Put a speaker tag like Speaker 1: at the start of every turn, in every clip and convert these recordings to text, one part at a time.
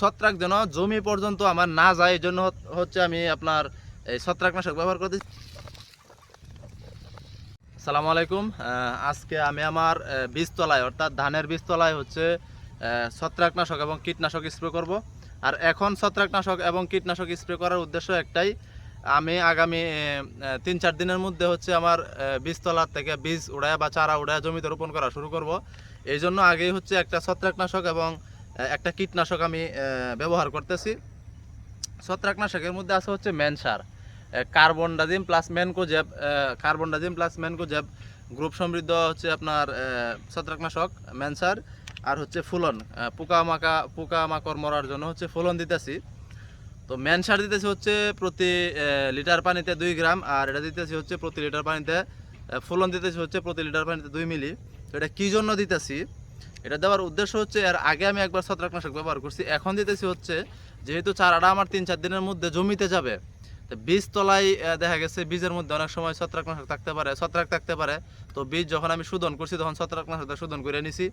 Speaker 1: ছত্রাক যেন জমি পর্যন্ত আমার না যায়, এই জন্য হচ্ছে আমি আপনার এই ছত্রাকনাশক ব্যবহার করতে সালামু আলাইকুম। আজকে আমি আমার বীজতলায়, অর্থাৎ ধানের বীজতলায় হচ্ছে ছত্রাকনাশক এবং কীটনাশক স্প্রে করব। আর এখন ছত্রাকনাশক এবং কীটনাশক স্প্রে করার উদ্দেশ্য একটাই, আমি আগামী তিন চার দিনের মধ্যে হচ্ছে আমার বীজতলার থেকে বীজ উড়ায় বা চারা উড়ায় জমিতে রোপণ করা শুরু করব। এই জন্য আগেই হচ্ছে একটা ছত্রাকনাশক এবং একটা কীটনাশক আমি ব্যবহার করতেছি। ছত্রাকনাশকের মধ্যে আছে হচ্ছে মেন সার। Carbendazim plus mancozeb carbendazim plus mancozeb, group সমৃদ্ধ হচ্ছে আপনার ছত্রাকনাশক ম্যানসার আর হচ্ছে ফুলন। পোকামাকা, পোকামাকড় মরার জন্য হচ্ছে ফুলন দিতেছি। তো ম্যান সার দিতেছি হচ্ছে প্রতি লিটার পানিতে দুই গ্রাম, আর এটা দিতেছি হচ্ছে প্রতি লিটার পানিতে ফুলন দিতেছি হচ্ছে প্রতি লিটার পানিতে দুই মিলি। তো এটা কী জন্য দিতেছি? এটা দেওয়ার উদ্দেশ্য হচ্ছে এর আগে আমি একবার ছত্রাকনাশক ব্যবহার করছি, এখন দিতেছি হচ্ছে, যেহেতু চারাটা আমার তিন চার দিনের মধ্যে জমিতে যাবে বীজ তলায় দেখা গেছে বীজের মধ্যে অনেক সময় ছত্রাকনাশক থাকতে পারে, ছত্রাক থাকতে পারে। তো বীজ যখন আমি শোধন করছি, তখন ছত্রাকনাশক শোধন করে নিছি।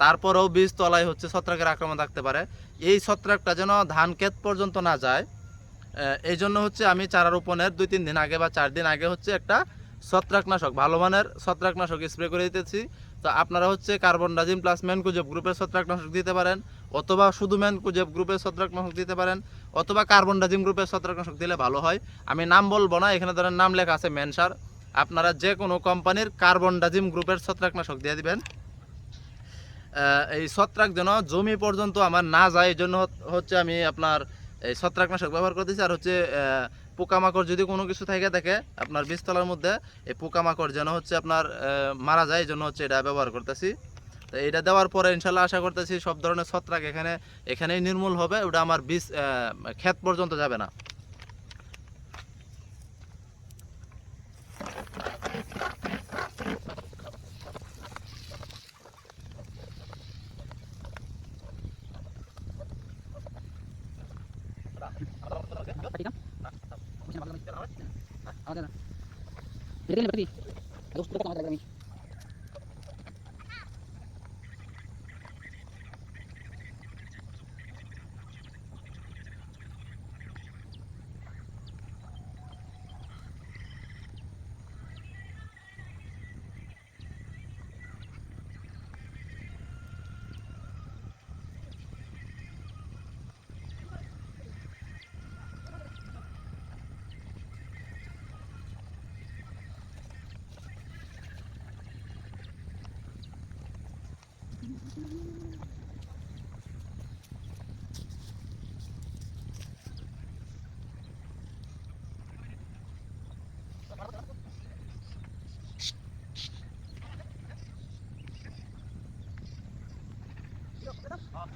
Speaker 1: তারপরেও বীজ তলায় হচ্ছে ছত্রাকের আক্রমণ থাকতে পারে। এই ছত্রাকটা যেন ধান ক্ষেত পর্যন্ত না যায় এই জন্য হচ্ছে আমি চারা রোপণের দুই তিন দিন আগে বা চার দিন আগে হচ্ছে একটা ছত্রাকনাশক ভালো মানের ছত্রাকনাশক স্প্রে করে দিতেছি। তো আপনারা হচ্ছে কার্বন ডাজিম প্লাস ম্যানকুজেব গ্রুপের ছত্রাকনাশক দিতে পারেন, অথবা শুধু ম্যানকুজেব গ্রুপের ছত্রাকনাশক দিতে পারেন, অথবা কার্বন ডাজিম গ্রুপের ছত্রাকনাশক দিলে ভালো হয়। আমি নাম বলব না, এখানে ধরেন নাম লেখা আছে মেনসার আপনারা যে কোনো কোম্পানির কার্বন ডাজিম গ্রুপের ছত্রাকনাশক দিয়ে দিবেন। এই ছত্রাক যেন জমি পর্যন্ত আমার না যায়, এই জন্য হচ্ছে আমি আপনার এই ছত্রাকনাশক ব্যবহার করতেছি। আর হচ্ছে পোকামাকড় যদি কোনো কিছু থেকে থাকে আপনার বীজতলার মধ্যে এই পোকামাকড় যেন হচ্ছে আপনার মারা যায় এই জন্য হচ্ছে এটা ব্যবহার করতেছি। তো এটা দেওয়ার পরে ইনশাল্লাহ আশা করতেছি সব ধরনের ছত্রাক এখানে, এখানেই নির্মূল হবে, ওটা আমার বীজ ক্ষেত পর্যন্ত যাবে না।
Speaker 2: ¡Ah, no! ¡Ah, no! ¡Ah, no! ¡Ah, no! ¡Ah, 别动啊